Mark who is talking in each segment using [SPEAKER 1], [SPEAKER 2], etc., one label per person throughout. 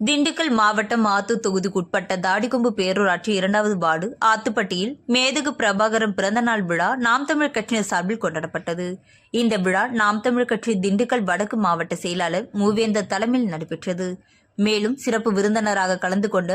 [SPEAKER 1] திண்டுக்கல் மாவட்டம் ஆத்தூர் தொகுதிக்குட்பட்ட தாடிக்கொம்பு பேரூராட்சி இரண்டாவது வார்டு ஆத்துப்பட்டியில் மேதகு பிரபாகரன் பிறந்தநாள் விழா நாம் தமிழ் கட்சியின் சார்பில் கொண்டாடப்பட்டது. இந்த விழா நாம் தமிழ் கட்சி திண்டுக்கல் வடக்கு மாவட்ட செயலாளர் மூவேந்தர் தலைமையில் நடைபெற்றது. மேலும் சிறப்பு விருந்தினராக கலந்து கொண்ட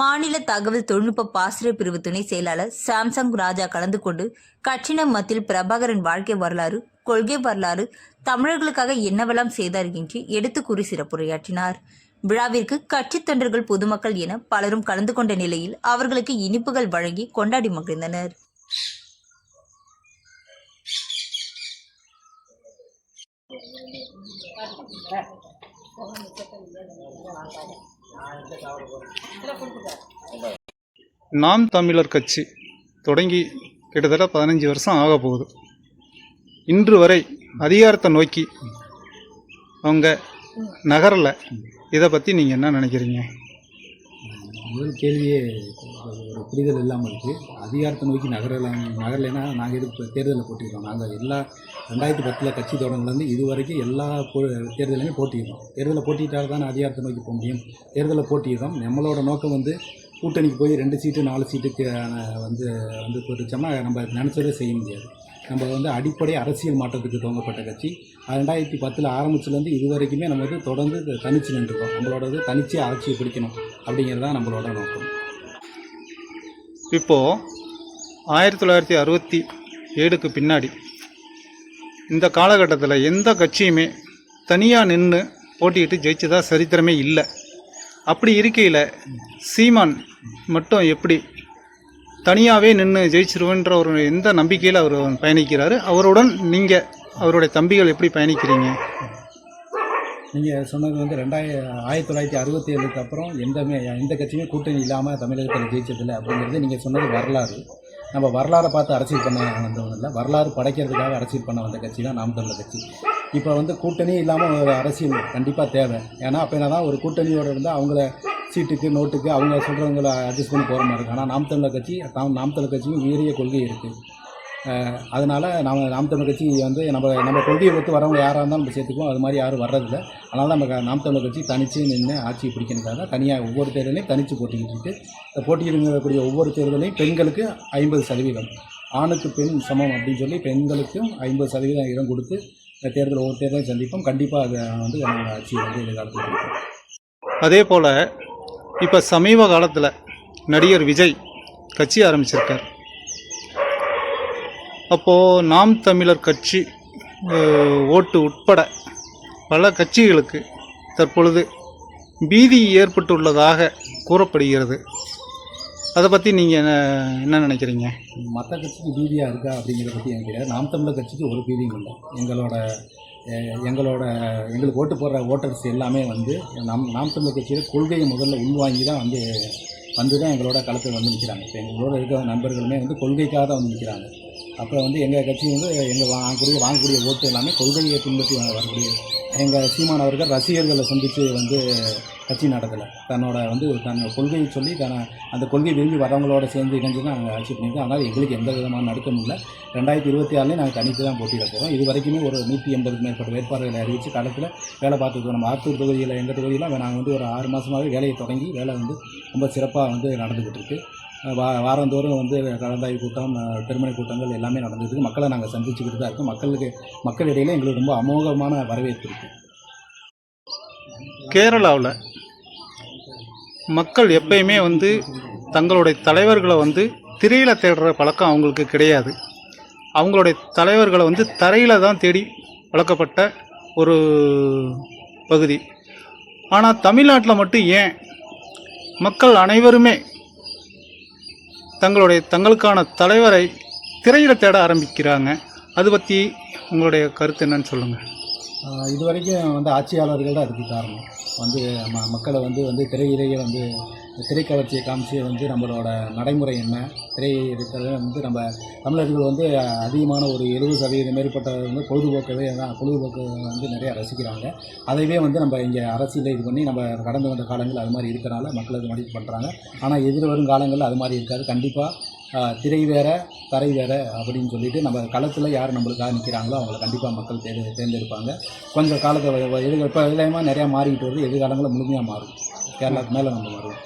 [SPEAKER 1] மாநில தகவல் தொழில்நுட்ப பாசிரியர் பிரிவு துணை செயலாளர் சாம்சங் ராஜா கலந்து கொண்டு கட்சியினர் மத்தியில் பிரபாகரன் வாழ்க்கை வரலாறு கொள்கை வரலாறு தமிழர்களுக்காக என்னவெல்லாம் செய்தார் என்று எடுத்து கூறி சிறப்புரையாற்றினார். விழாவிற்கு கட்சித் தொண்டர்கள் பொதுமக்கள் என பலரும் கலந்து கொண்ட நிலையில் அவர்களுக்கு இனிப்புகள் வழங்கி கொண்டாடி மகிழ்ந்தனர்.
[SPEAKER 2] நாம் தமிழர் கட்சி தொடங்கி கிட்டத்தட்ட பதினஞ்சு வருஷம் ஆக போகுது. இன்று வரை அதிகாரத்தை நோக்கி அவங்க நகரல. இதை பற்றி நீங்கள் என்ன நினைக்கிறீங்க?
[SPEAKER 3] முதல் கேள்வியே ஒரு புரிதல் இல்லாமல் இருக்குது அதிகாரத்தை நோக்கி நகரலாம் நகரலைன்னா நாங்கள் எதுக்கு தேர்தலில் போட்டிருக்கோம்? நாங்கள் எல்லா ரெண்டாயிரத்தி பத்தில் கட்சி தொடங்கிலேருந்து இது வரைக்கும் எல்லா போ தேர்தலையுமே போட்டியிருக்கோம் தேர்தலில் போட்டிட்டால் தானே அதிகாரத்தை நோக்கி போக முடியும்? தேர்தலில் போட்டியிருக்கோம் நம்மளோட நோக்கம் வந்து கூட்டணிக்கு போய் ரெண்டு சீட்டு நாலு சீட்டுக்கு வந்து வந்து போட்டுச்சோம்னா நம்ம நினச்சதே செய்ய முடியாது. நம்ம வந்து அடிப்படை அரசியல் மாற்றத்துக்கு துவங்கப்பட்ட கட்சி. ரெண்டாயிரத்தி பத்தில் ஆரம்பிச்சுலேருந்து இது வரைக்குமே நம்ம வந்து தொடர்ந்து தனிச்சு நின்றுருக்கோம். நம்மளோடது தனிச்சே ஆட்சியை பிடிக்கணும் அப்படிங்கிறது தான் நம்மளோட நோக்கம்.
[SPEAKER 2] இப்போது ஆயிரத்தி தொள்ளாயிரத்தி அறுபத்தி ஏழுக்கு பின்னாடி இந்த காலகட்டத்தில் எந்த கட்சியுமே தனியாக நின்று போட்டியிட்டு ஜெயிச்சதாக சரித்திரமே இல்லை. அப்படி இருக்கையில் சீமான் மட்டும் எப்படி தனியாகவே நின்று ஜெயிச்சிருவேன்ற ஒரு எந்த நம்பிக்கையில் அவர் பயணிக்கிறார். அவருடன் நீங்கள் அவருடைய தம்பிகள் எப்படி பயணிக்கிறீங்க?
[SPEAKER 3] நீங்கள் சொன்னது வந்து ரெண்டாயிர ஆயிரத்தி தொள்ளாயிரத்தி அறுபத்தி ஏழுக்கு அப்புறம் எந்த எந்த கட்சியுமே கூட்டணி இல்லாமல் தமிழகத்தில் ஜெயிச்சதில்லை அப்படிங்கிறது நீங்கள் சொன்னது வரலாறு. நம்ம வரலாறை பார்த்து அரசியல் பண்ண வந்தவங்க இல்லை. வரலாறு படைக்கிறதுக்காக அரசியல் பண்ண வந்த கட்சி தான் நாம் தமிழர் கட்சி. இப்போ வந்து கூட்டணி இல்லாமல் அரசியல் கண்டிப்பாக தேவை. ஏன்னா அப்போ என்ன தான் ஒரு கூட்டணியோடு இருந்தால் அவங்கள சீட்டுக்கு நோட்டுக்கு அவங்க சொல்கிறவங்கள அட்ஜஸ்ட் பண்ணி போகிற மாதிரி இருக்கும் ஆனால் நாம் தமிழர் கட்சி தாம் நாம் தமிழர் கட்சியும் உயரிய கொள்கை இருக்குது அதனால் நாம் நாம் தமிழர் கட்சி வந்து நம்ம நம்ம கொள்கையை ஒத்து வரவங்க யாராக இருந்தாலும் நம்ம சேர்த்துக்குவோம். அது மாதிரி யாரும் வர்றதில்ல. அதனால் நம்ம நாம் தமிழர் கட்சி தனித்து நின்று ஆட்சியை பிடிக்கணுக்காக தனியாக ஒவ்வொரு தேர்தலையும் தனித்து போட்டிக்கிட்டு இருக்குது போட்டியிடக்கூடிய ஒவ்வொரு தேர்தலையும் பெண்களுக்கு ஐம்பது சதவீதம் ஆணுக்கு பெண் சமம் அப்படின்னு சொல்லி பெண்களுக்கும் ஐம்பது சதவீதம் இடம் கொடுத்து தேர்தல் ஒவ்வொரு தேர்தலையும் சந்திப்போம். கண்டிப்பாக அதை வந்து நம்ம ஆட்சியை வந்து எதிர்காலத்தில்
[SPEAKER 2] அதே போல் இப்போ சமீப காலத்தில் நடிகர் விஜய் கட்சி ஆரம்பிச்சிருக்கார். அப்போது நாம் தமிழர் கட்சி ஓட்டு உட்பட பல கட்சிகளுக்கு தற்பொழுது பீதி ஏற்பட்டுள்ளதாக கூறப்படுகிறது. அதை பற்றி நீங்கள் என்ன என்ன நினைக்கிறீங்க?
[SPEAKER 3] மற்ற கட்சிக்கு பீதியாக இருக்கா அப்படிங்கிறத பற்றி எனக்கு நாம் தமிழர் கட்சிக்கு ஒரு பீதியும் இல்லை. எங்களோட எங்களோட எங்களுக்கு ஓட்டு போடுற ஓட்டர்ஸ் எல்லாமே வந்து நம் நாம் தமிழர் கட்சியில் கொள்கையை முதல்ல உள்வாங்கி தான் வந்து வந்து தான் எங்களோட களத்தில் வந்து நிற்கிறாங்க இப்போ எங்களோட இருக்கிற நண்பர்களுமே வந்து கொள்கைக்காக தான் வந்து நிற்கிறாங்க அப்புறம் வந்து எங்கள் கட்சி வந்து எங்கள் வாங்கக்கூடிய வாங்கக்கூடிய ஓட்டு எல்லாமே கொள்கையை பின்பற்றி வரக்கூடிய எங்கள் சீமான் அவர்கள் ரசிகர்களை சந்தித்து வந்து கட்சி நடத்தலை. தன்னோட வந்து தன் கொள்கையை சொல்லி தன்னை அந்த கொள்கை விரும்பி வரவங்களோட சேர்ந்து இணைஞ்சு தான் நாங்கள் ஆட்சி பண்ணியிருக்கோம் அதனால் எங்களுக்கு எந்த விதமான நடுக்கம் இல்லை. ரெண்டாயிரத்தி இருபத்தி ஆறுலேயும் நாங்கள் தனித்து தான் போட்டியிட போகிறோம் இது வரைக்குமே ஒரு நூற்றி எண்பதுக்கு மேற்பட்ட வேட்பாளர்களை அறிவித்து களத்தில் வேலை பார்த்துட்டு நம்ம ஆத்தூர் தொகுதியில் எங்கள் தொகுதியில் நாங்கள் வந்து ஒரு ஆறு மாதமாகவே வேலையை தொடங்கி வேலை வந்து ரொம்ப சிறப்பாக வந்து நடந்துக்கிட்டு இருக்குது வா வாரந்தோறும் வந்து கலந்தாய்வு கூட்டம் அஹ், திருமண கூட்டங்கள் எல்லாமே நடந்துட்டு மக்களை நாங்கள் சந்திச்சுக்கிட்டு தான் இருக்கோம். மக்களுக்கு மக்களிடையில் எங்களுக்கு ரொம்ப அமோகமான வரவேற்பு இருக்குது
[SPEAKER 2] கேரளாவில் மக்கள் எப்பயுமே வந்து தங்களுடைய தலைவர்களை வந்து திரையில் தேடுற பழக்கம் அவங்களுக்கு கிடையாது. அவங்களுடைய தலைவர்களை வந்து தரையில் தான் தேடி வளர்க்கப்பட்ட ஒரு பகுதி. ஆனால் தமிழ்நாட்டில் மட்டும் ஏன் மக்கள் அனைவருமே தங்களுடைய தங்களுக்கான தலைவரை திரையில் தேட ஆரம்பிக்கிறாங்க. அது பற்றி உங்களுடைய கருத்து என்னன்னு சொல்லுங்கள்
[SPEAKER 3] இது வரைக்கும் வந்து ஆட்சியாளர்கள் தான் அதுக்கு காரணம். வந்து ம மக்களை வந்து வந்து திரையிலேயே வந்து திரைக்கவர்ச்சியை காமிச்சு வந்து நம்மளோட நடைமுறை என்ன? திரை இருக்கிறது வந்து நம்ம தமிழர்கள் வந்து அதிகமான ஒரு எழுபது சதவீதம் மேற்பட்ட வந்து பொழுதுபோக்கவே தான் பொழுதுபோக்கு வந்து நிறையா ரசிக்கிறாங்க. அதைவே வந்து நம்ம இங்கே அரசியல் இது பண்ணி நம்ம கடந்து வந்த காலங்கள் அது மாதிரி இருக்கிறனால மக்கள் அது மதிப்பு பண்ணுறாங்க ஆனால் எதிர் வரும் காலங்களில் அது மாதிரி இருக்காது. கண்டிப்பாக திரை வேற தரை வேற அப்படின்னு சொல்லிட்டு நம்ம களத்தில் யார் நம்மளுக்காக நிற்கிறாங்களோ அவங்கள கண்டிப்பாக மக்கள் தேர்ந்து தேர்ந்தெடுப்பாங்க. கொஞ்சம் காலத்தை எதிர் இப்போ இளையமாக நிறையா மாறிக்கிட்டு வருது. எதிர்காலங்களில் முழுமையாக மாறும். கேரளாவுக்கு மேலே நம்ம வருவோம்.